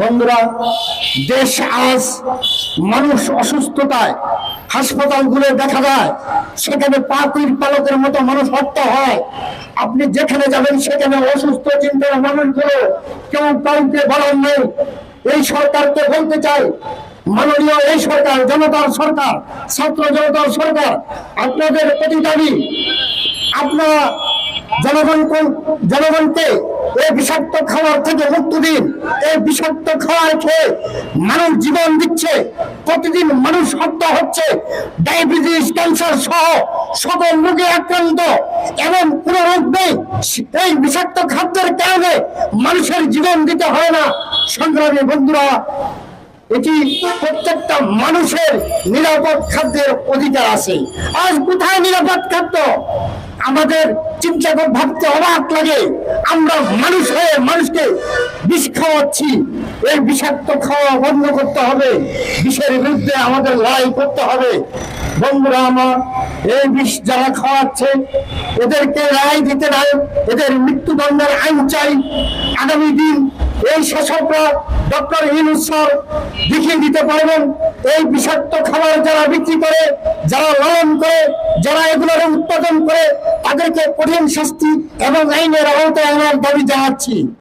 বন্ধুরা, দেশ আজ মানুষ অসুস্থতায় হাসপাতালগুলো দেখা যায়, সেখানে পাখির পালকের মতো মানুষ হত্যা হয়। আপনি যেখানে যাবেন সেখানে অসুস্থ, চিন্তার মানুষগুলো কেউ কাউকে বলার নেই। এই সরকারকে বলতে চাই, মাননীয় এই সরকার, জনতার সরকার, ছাত্র জনতার সরকার, আপনাদের প্রতি দাবি, আপনারা জনগণ জনগণকে এই বিষাক্ত খাবার থেকে মুক্তি দিন। এই বিষাক্ত খাবার খেয়ে মানুষ জীবন দিচ্ছে। প্রতিদিন মানুষ হত্যা হচ্ছে। ডায়াবেটিস, ক্যান্সার সহ সকল রোগে আক্রান্ত। এবং কোনো রোগ নেই। এই বিষাক্ত খাদ্যের কারণে মানুষের জীবন দিতে হয় না। সংগ্রামী বন্ধুরা, এটি প্রত্যেকটা মানুষের নিরাপদ খাদ্যের অধিকার আছে। আজ কোথায় নিরাপদ খাদ্য? আমাদের চিন্তা করে ভাবতে অবাক লাগে। আমরা মানুষ হয়ে মানুষকে বিষ খাওয়াচ্ছি। এই বিষাক্ত খাওয়া বন্ধ করতে হবে। বিষের বিরুদ্ধে আমাদের লড়াই করতে হবে। বন্ধুরা আমার, এই বিষ যারা খাওয়াচ্ছে, এদেরকে রায় দিতে নাই। এদের মৃত্যুদণ্ডের আইন চাই। আগামী দিন এই শাসকরা ডক্টর ইউনুস স্যার দেখিয়ে দিতে পারবেন, এই বিষাক্ত খাবার যারা বিক্রি করে, যারা লালন করে, যারা এগুলোর উৎপাদন করে তাদেরকে কঠিন শাস্তি এবং আইনের আওতায় আনার দাবি জানাচ্ছি।